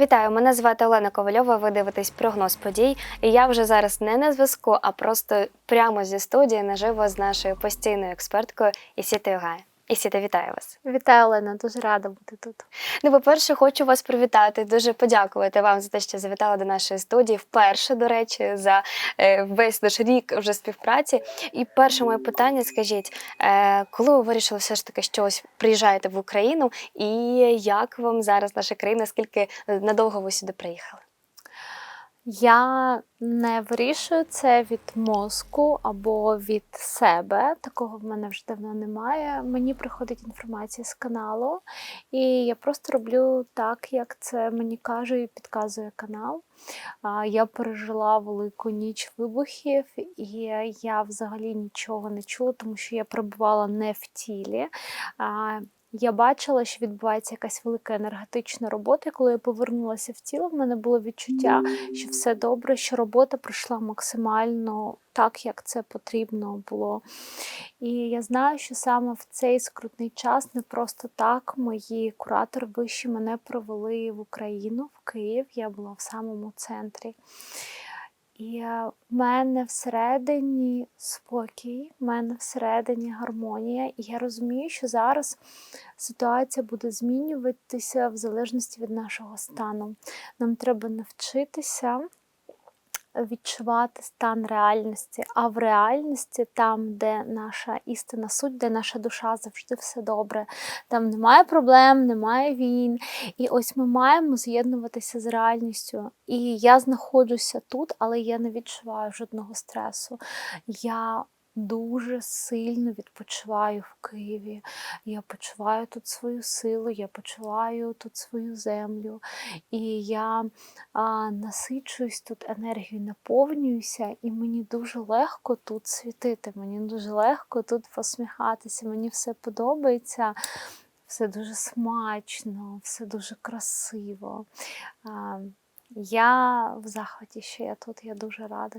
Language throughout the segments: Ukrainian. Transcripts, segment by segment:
Вітаю, мене звати Олена Ковальова. Ви дивитесь прогноз подій. І я вже зараз не на зв'язку, а просто прямо зі студії наживо з нашою постійною експерткою Ісітою Гай. Ісіта, вітаю вас. Вітаю, Олена, дуже рада бути тут. Ну, по-перше, хочу вас привітати. Дуже подякувати вам за те, що завітали до нашої студії. Вперше, до речі, за е, весь наш рік вже співпраці. І перше моє питання: скажіть, е, коли ви вирішили все ж таки, що ось приїжджаєте в Україну, і як вам зараз наша країна? Скільки е, надовго ви сюди приїхали? Я не вирішую це від мозку або від себе. Такого в мене вже давно немає. Мені приходить інформація з каналу, і я просто роблю так, як це мені каже і підказує канал. Я пережила велику ніч вибухів, і я взагалі нічого не чула, тому що я перебувала не в тілі. Я бачила, що відбувається якась велика енергетична робота. І коли я повернулася в тіло, в мене було відчуття, що все добре, що робота пройшла максимально так, як це потрібно було. І я знаю, що саме в цей скрутний час не просто так мої куратори вищі мене провели в Україну, в Київ. Я була в самому центрі. І в мене всередині спокій, в мене всередині гармонія, і я розумію, що зараз ситуація буде змінюватися в залежності від нашого стану. Нам треба навчитися відчувати стан реальності, а в реальності, там, де наша істина суть, де наша душа завжди все добре, там немає проблем, немає війн. І ось ми маємо з'єднуватися з реальністю. І я знаходжуся тут, але я не відчуваю жодного стресу. Я дуже сильно відпочиваю в Києві. Я почуваю тут свою силу, я почуваю тут свою землю. І я а, насичуюсь тут енергією, наповнююся, і мені дуже легко тут світити, мені дуже легко тут посміхатися, мені все подобається. Все дуже смачно, все дуже красиво. Я в захваті, що я тут, я дуже рада.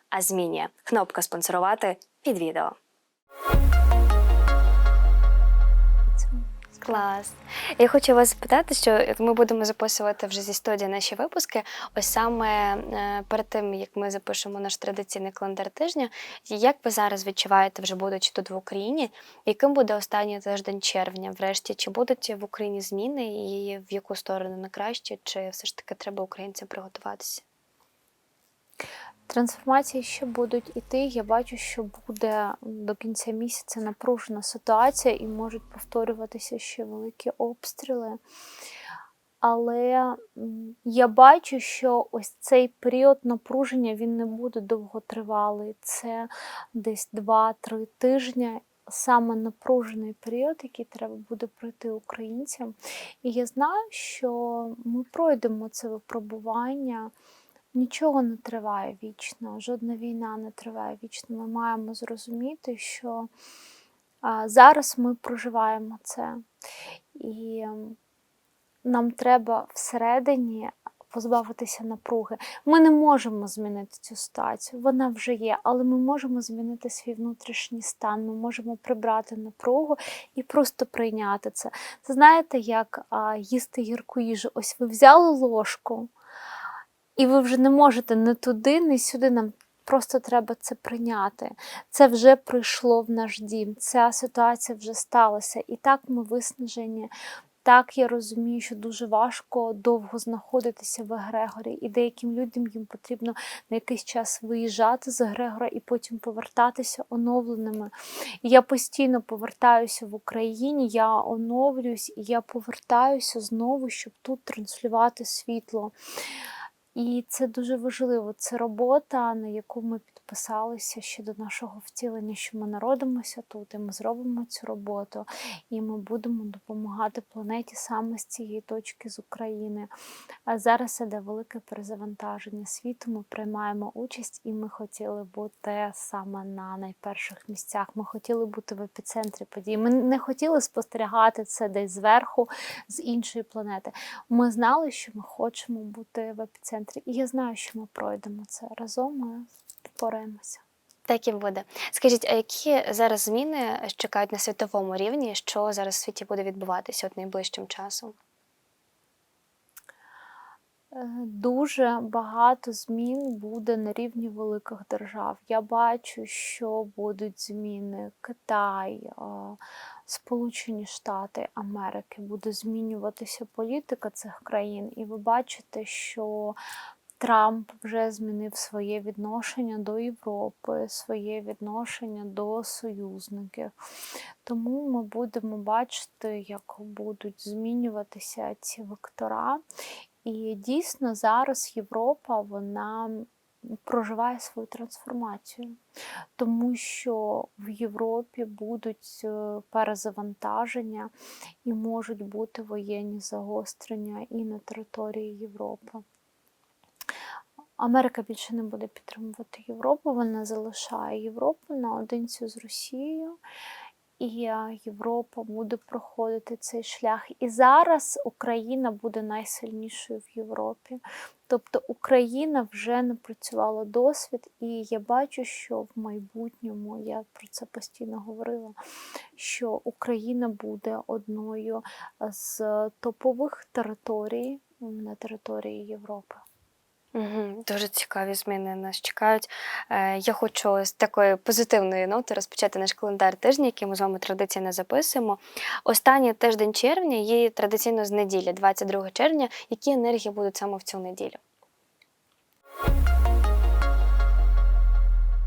а змінює. Кнопка спонсорувати під відео. Клас. Я хочу вас запитати, що ми будемо записувати вже зі студії наші випуски. Ось саме е, перед тим, як ми запишемо наш традиційний календар тижня, як ви зараз відчуваєте, вже будучи тут в Україні, яким буде останній тиждень червня? Врешті, чи будуть в Україні зміни і в яку сторону на краще, чи все ж таки треба українцям приготуватися? Трансформації ще будуть іти. Я бачу, що буде до кінця місяця напружена ситуація і можуть повторюватися ще великі обстріли. Але я бачу, що ось цей період напруження він не буде довготривалий. Це десь 2-3 тижні. Саме напружений період, який треба буде пройти українцям. І я знаю, що ми пройдемо це випробування. Нічого не триває вічно, жодна війна не триває вічно. Ми маємо зрозуміти, що зараз ми проживаємо це, і нам треба всередині позбавитися напруги. Ми не можемо змінити цю ситуацію, вона вже є, але ми можемо змінити свій внутрішній стан. Ми можемо прибрати напругу і просто прийняти це. Це знаєте, як їсти гірку їжу. Ось ви взяли ложку. І ви вже не можете не туди, не сюди. Нам просто треба це прийняти. Це вже прийшло в наш дім. Ця ситуація вже сталася. І так ми виснажені. Так, я розумію, що дуже важко довго знаходитися в Егрегорі, і деяким людям їм потрібно на якийсь час виїжджати з Егрегора і потім повертатися оновленими. І я постійно повертаюся в Україні, я оновлююсь і я повертаюся знову, щоб тут транслювати світло. І це дуже важливо. Це робота, на яку ми підписалися ще до нашого втілення, що ми народимося тут, і ми зробимо цю роботу, і ми будемо допомагати планеті саме з цієї точки з України. А зараз іде велике перезавантаження світу. Ми приймаємо участь, і ми хотіли бути саме на найперших місцях. Ми хотіли бути в епіцентрі подій. Ми не хотіли спостерігати це десь зверху, з іншої планети. Ми знали, що ми хочемо бути в епіцентрі, і я знаю, що ми пройдемо це разом. Ми впораємося. Так і буде. Скажіть, а які зараз зміни чекають на світовому рівні, що зараз в світі буде відбуватися от найближчим часом? Е, Дуже багато змін буде на рівні великих держав. Я бачу, що будуть зміни Китай, е, Сполучені Штати Америки, буде змінюватися політика цих країн, і ви бачите, що Трамп вже змінив своє відношення до Європи, своє відношення до союзників. Тому ми будемо бачити, як будуть змінюватися ці вектора. І дійсно зараз Європа вона проживає свою трансформацію, тому що в Європі будуть е, перезавантаження і можуть бути воєнні загострення і на території Європи. Америка більше не буде підтримувати Європу, вона залишає Європу наодинці з Росією, і е, Європа буде проходити цей шлях. І зараз Україна буде найсильнішою в Європі. Тобто Україна вже напрацювала досвід, і я бачу, що в майбутньому я про це постійно говорила, що Україна буде одною з топових територій на території Європи. Дуже цікаві зміни нас чекають. Е, я хочу з такої позитивної ноти розпочати наш календар тижня, який ми з вами традиційно записуємо. Останній тиждень червня є традиційно з неділі, 22 червня. Які енергії будуть саме в цю неділю?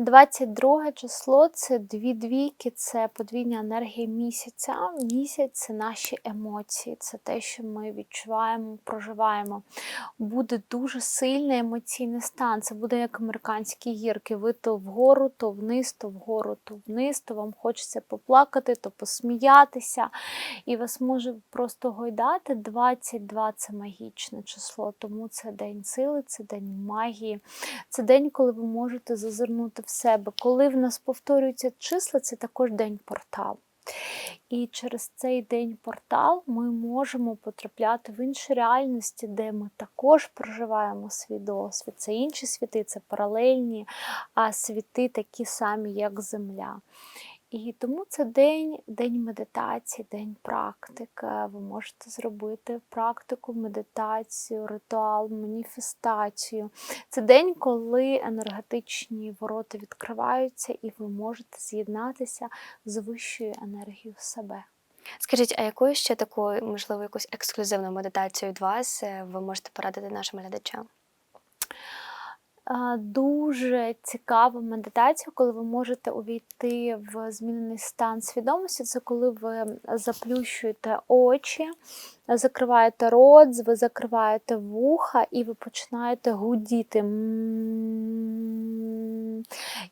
22 число це дві двійки, це подвійна енергія місяця. Місяць це наші емоції, це те, що ми відчуваємо, проживаємо. Буде дуже сильний емоційний стан. Це буде як американські гірки. Ви то вгору, то вниз, то вгору, то вниз, то вам хочеться поплакати, то посміятися. І вас може просто гойдати. 22 це магічне число, тому це день сили, це день магії. Це день, коли ви можете зазирнути в себе. Коли в нас повторюються числа, це також день портал. І через цей день портал ми можемо потрапляти в інші реальності, де ми також проживаємо свій досвід. Це інші світи, це паралельні, а світи такі самі, як Земля. І тому це день, день медитації, день практики. Ви можете зробити практику, медитацію, ритуал, маніфестацію. Це день, коли енергетичні ворота відкриваються, і ви можете з'єднатися з вищою енергією себе. Скажіть, а якою ще таку, можливо, якусь ексклюзивну медитацію від вас е, ви можете порадити нашим глядачам? Дуже цікава медитація, коли ви можете увійти в змінений стан свідомості. Це коли ви заплющуєте очі, закриваєте рот, ви закриваєте вуха і ви починаєте гудіти.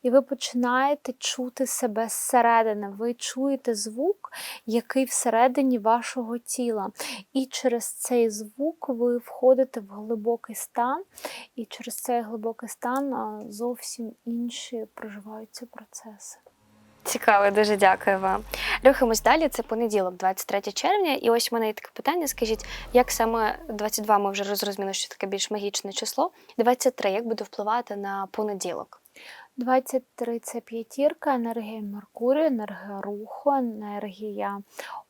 І ви починаєте чути себе зсередини. Ви чуєте звук, який всередині вашого тіла. І через цей звук ви входите в глибокий стан, і через цей глибокий стан зовсім інші проживаються процеси. Цікаво, дуже дякую вам. Рухаємось далі. Це понеділок, 23 червня. І ось в мене є таке питання. Скажіть, як саме 22 ми вже розрозуміли, що таке більш магічне число. 23, як буде впливати на понеділок? 23 це п'ятірка, енергія Меркурію, енергія руху, енергія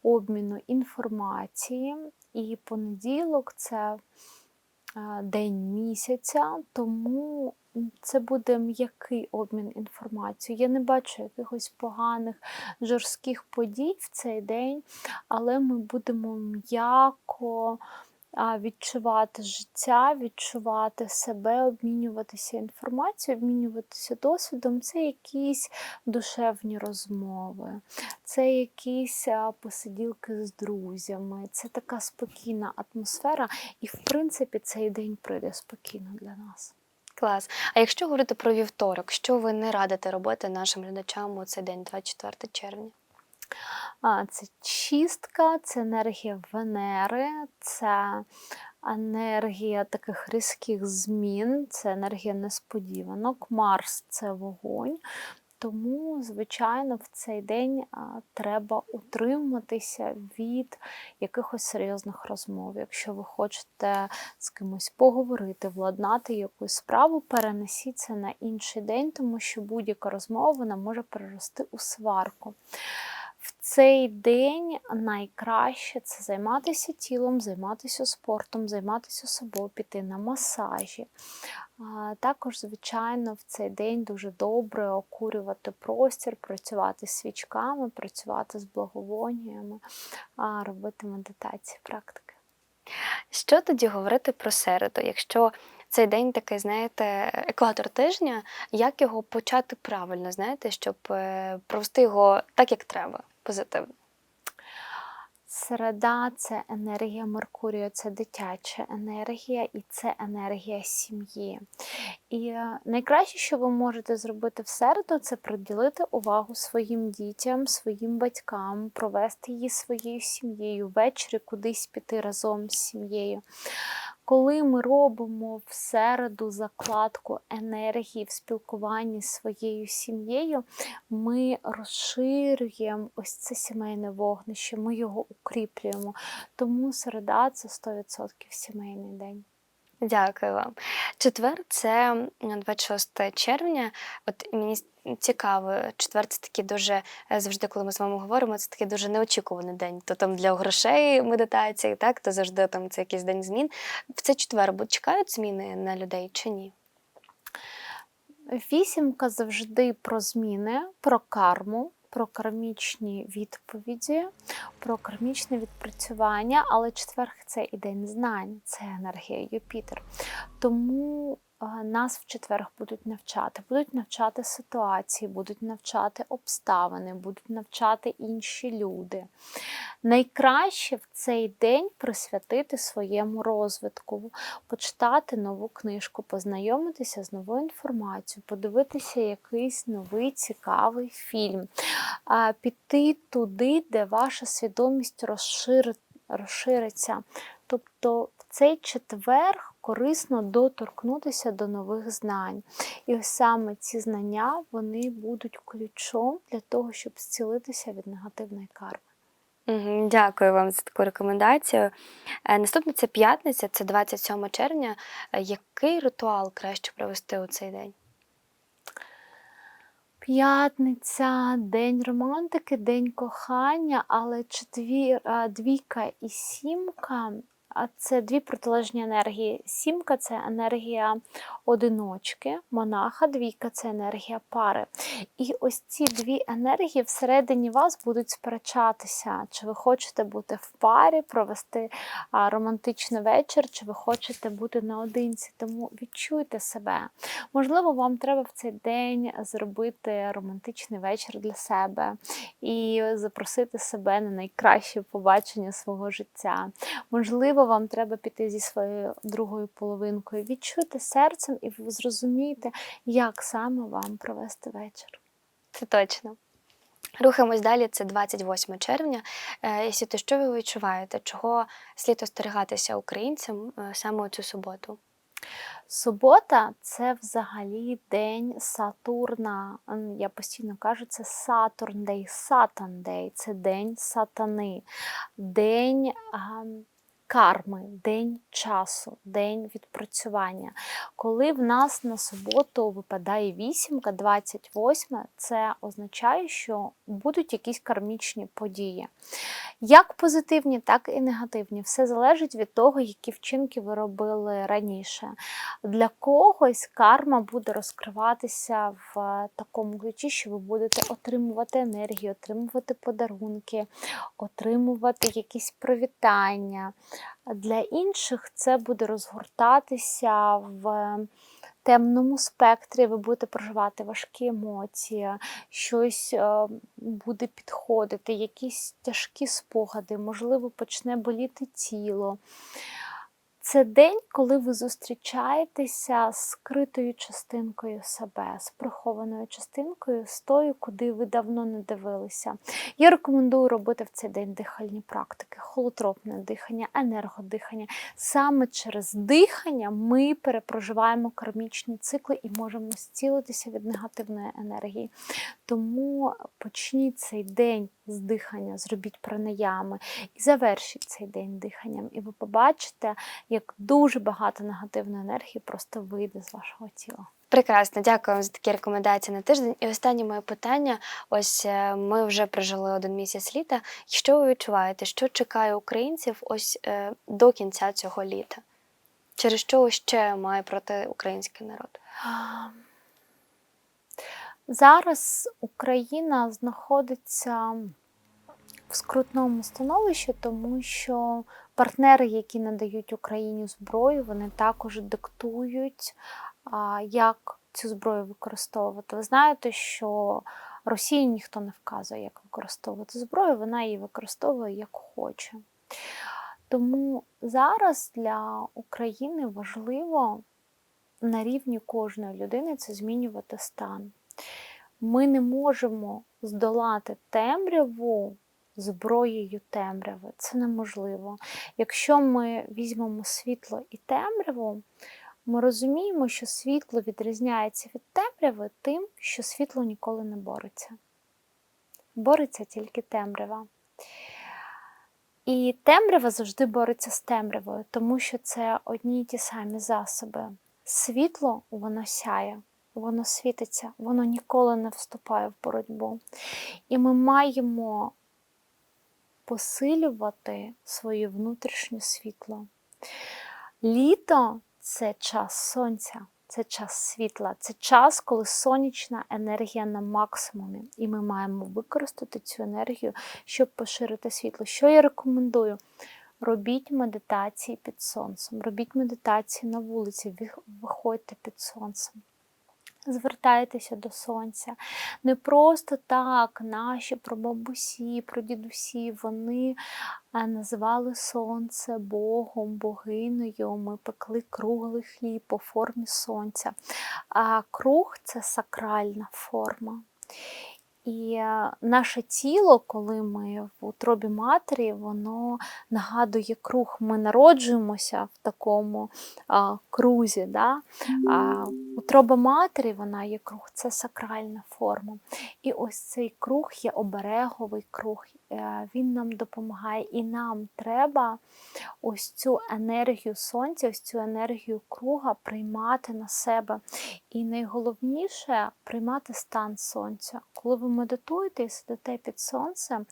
обміну інформації. І понеділок це день місяця, тому це буде м'який обмін інформацією. Я не бачу якихось поганих жорстких подій в цей день, але ми будемо м'яко відчувати життя, відчувати себе, обмінюватися інформацією, обмінюватися досвідом. Це якісь душевні розмови, це якісь посиділки з друзями, це така спокійна атмосфера, і в принципі цей день пройде спокійно для нас. Клас. А якщо говорити про вівторок, що ви не радите робити нашим глядачам у цей день, 24 червня? Це чистка, це енергія Венери, це енергія таких різких змін, це енергія несподіванок. Марс це вогонь. Тому, звичайно, в цей день треба утриматися від якихось серйозних розмов. Якщо ви хочете з кимось поговорити, владнати якусь справу, перенесіть це на інший день, тому що будь-яка розмова вона може перерости у сварку. В цей день найкраще це займатися тілом, займатися спортом, займатися собою, піти на масажі. Також, звичайно, в цей день дуже добре окурювати простір, працювати свічками, працювати з благовоннями, робити медитації, практики. Що тоді говорити про середу? Якщо цей день такий, знаєте, екватор тижня, як його почати правильно, знаєте, щоб е, провести його так, як треба, позитивно? Середа це енергія Меркурію, це дитяча енергія і це енергія сім'ї. І е, найкраще, що ви можете зробити в середу, це приділити увагу своїм дітям, своїм батькам, провести її своєю сім'єю, ввечері кудись піти разом з сім'єю. Коли ми робимо в середу закладку енергії в спілкуванні з своєю сім'єю, ми розширюємо ось це сімейне вогнище, ми його укріплюємо. Тому середа це 100% сімейний день. Дякую вам. Четвер це 26 червня. От мені цікаво, четвер це такий дуже е, завжди, коли ми з вами говоримо, це такий дуже неочікуваний день. То там для грошей медитації, так, то завжди там це якийсь день змін. В цей четвер бо чекають зміни на людей чи ні? Вісімка завжди про зміни, про карму, про кармічні відповіді, про кармічне відпрацювання, але четверг це і день знань, це енергія Юпітер. Тому нас в четверг будуть навчати, будуть навчати ситуації, будуть навчати обставини, будуть навчати інші люди. Найкраще в цей день присвятити своєму розвитку, почитати нову книжку, познайомитися з новою інформацією, подивитися якийсь новий цікавий фільм, піти туди, де ваша свідомість розшириться. Тобто в цей четвер корисно доторкнутися до нових знань. І ось саме ці знання вони будуть ключом для того, щоб зцілитися від негативної карми. Дякую вам за таку рекомендацію. Е, Наступна це п'ятниця, це 27 червня. Е, Який ритуал краще провести у цей день? П'ятниця, день романтики, день кохання, але четвір, а, двійка і сімка це дві протилежні енергії. Сімка це енергія одиночки, монаха, двійка це енергія пари. І ось ці дві енергії всередині вас будуть сперечатися, чи ви хочете бути в парі, провести романтичний вечір, чи ви хочете бути наодинці. Тому відчуйте себе. Можливо, вам треба в цей день зробити романтичний вечір для себе і запросити себе на найкраще побачення свого життя. Можливо, вам треба піти зі своєю другою половинкою. Відчуйте серцем і ви зрозумієте, як саме вам провести вечір. Це точно. Рухаємось далі, це 28 червня. Е, Сіто, що ви відчуваєте? Чого слід остерігатися українцям е, саме у цю суботу? Субота це взагалі день Сатурна. Я постійно кажу, це Satan Day, це день сатани, день а, карми, день часу, день відпрацювання. Коли в нас на суботу випадає вісімка, 28, це означає, що будуть якісь кармічні події. Як позитивні, так і негативні. Все залежить від того, які вчинки ви робили раніше. Для когось карма буде розкриватися в такому ключі, що ви будете отримувати енергію, отримувати подарунки, отримувати якісь привітання. Для інших це буде розгортатися в темному спектрі, ви будете проживати важкі емоції, щось е, буде підходити, якісь тяжкі спогади, можливо, почне боліти тіло. Це день, коли ви зустрічаєтеся з скритою частинкою себе, з прихованою частинкою, з тою, куди ви давно не дивилися. Я рекомендую робити в цей день дихальні практики, холотропне дихання, енергодихання. Саме через дихання ми перепроживаємо кармічні цикли і можемо зцілитися від негативної енергії. Тому почніть цей день з дихання, зробіть пранаями і завершіть цей день диханням. І ви побачите, як дуже багато негативної енергії просто вийде з вашого тіла. Прекрасно, дякую вам за такі рекомендації на тиждень. І останнє моє питання: ось е, ми вже прожили один місяць літа. Що ви відчуваєте? Що чекає українців ось е, до кінця цього літа? Через що ще має пройти український народ? Зараз Україна знаходиться в скрутному становищі, тому що партнери, які надають Україні зброю, вони також диктують, як цю зброю використовувати. Ви знаєте, що Росії ніхто не вказує, як використовувати зброю, вона її використовує як хоче. Тому зараз для України важливо на рівні кожної людини це змінювати стан. Ми не можемо здолати темряву зброєю темряви. Це неможливо. Якщо ми візьмемо світло і темряву, ми розуміємо, що світло відрізняється від темряви тим, що світло ніколи не бореться. Бореться тільки темрява. І темрява завжди бореться з темрявою, тому що це одні й ті самі засоби. Світло воно сяє, воно світиться, воно ніколи не вступає в боротьбу. І ми маємо посилювати своє внутрішнє світло. Літо це час сонця, це час світла, це час, коли сонячна енергія на максимумі, і ми маємо використати цю енергію, щоб поширити світло. Що я рекомендую? Робіть медитації під сонцем, робіть медитації на вулиці, виходьте під сонцем. Звертайтеся до сонця. Не просто так наші прабабусі, прадідусі, вони е, називали сонце Богом, богинею. Ми пекли круглий хліб по формі сонця. А круг це сакральна форма. І е, наше тіло, коли ми в утробі матері, воно нагадує круг. Ми народжуємося в такому а, крузі. Да? А, утроба матері, вона є круг, це сакральна форма. І ось цей круг є обереговий круг. Е, Він нам допомагає, і нам треба ось цю енергію сонця, ось цю енергію круга приймати на себе. І найголовніше приймати стан сонця. Коли ви медитуєте і сидите під сонцем,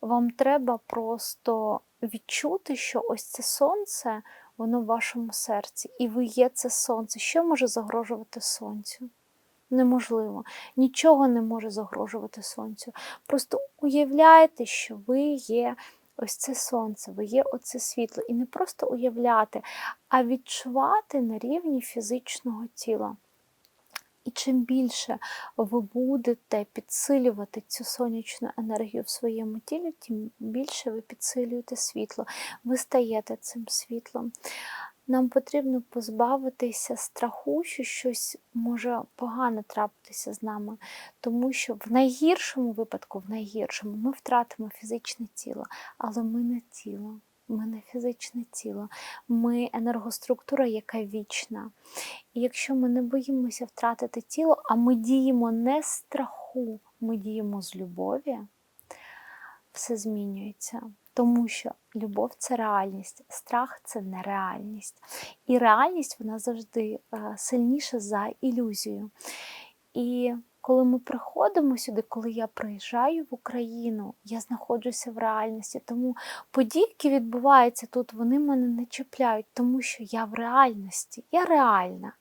вам треба просто відчути, що ось це сонце, воно в вашому серці, і ви є це сонце. Що може загрожувати сонцю? Неможливо. Нічого не може загрожувати сонцю. Просто уявляйте, що ви є ось це сонце, ви є оце світло. І не просто уявляти, а відчувати на рівні фізичного тіла. І чим більше ви будете підсилювати цю сонячну енергію в своєму тілі, тим більше ви підсилюєте світло, ви стаєте цим світлом. Нам потрібно позбавитися страху, що щось може погано трапитися з нами, тому що в найгіршому випадку, в найгіршому, ми втратимо фізичне тіло, але ми не тіло. Ми не фізичне тіло, ми енергоструктура, яка вічна. І якщо ми не боїмося втратити тіло, а ми діємо не з страху, ми діємо з любові, все змінюється. Тому що любов це реальність, страх це нереальність. І реальність вона завжди е, сильніша за ілюзію. І коли ми приходимо сюди, коли я приїжджаю в Україну, я знаходжуся в реальності. Тому події, які відбуваються тут, вони мене не чіпляють, тому що я в реальності, я реальна.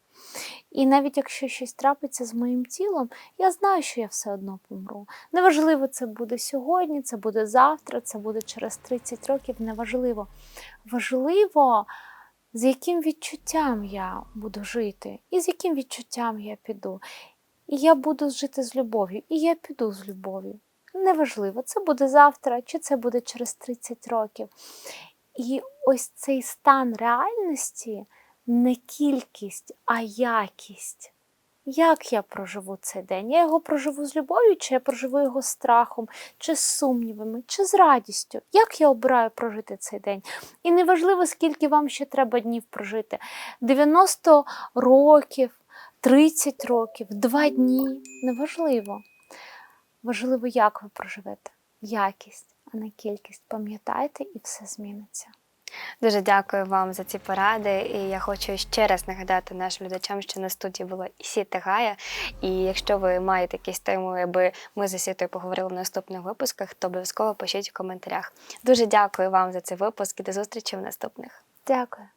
І навіть якщо щось трапиться з моїм тілом, я знаю, що я все одно помру. Неважливо, це буде сьогодні, це буде завтра, це буде через 30 років, неважливо. Важливо, з яким відчуттям я буду жити, і з яким відчуттям я піду. І я буду жити з любов'ю, і я піду з любов'ю. Неважливо, це буде завтра, чи це буде через 30 років. І ось цей стан реальності не кількість, а якість. Як я проживу цей день? Я його проживу з любов'ю, чи я проживу його страхом, чи з сумнівами, чи з радістю? Як я обираю прожити цей день? І неважливо, скільки вам ще треба днів прожити: 90 років, 30 років, 2 дні неважливо. Важливо, як ви проживете. Якість, а не кількість. Пам'ятайте, і все зміниться. Дуже дякую вам за ці поради. І я хочу ще раз нагадати нашим глядачам, що на студії була Ісіта Гая. І якщо ви маєте якісь теми, аби ми з Ісітою поговорили в наступних випусках, то обов'язково пишіть в коментарях. Дуже дякую вам за цей випуск і до зустрічі в наступних. Дякую.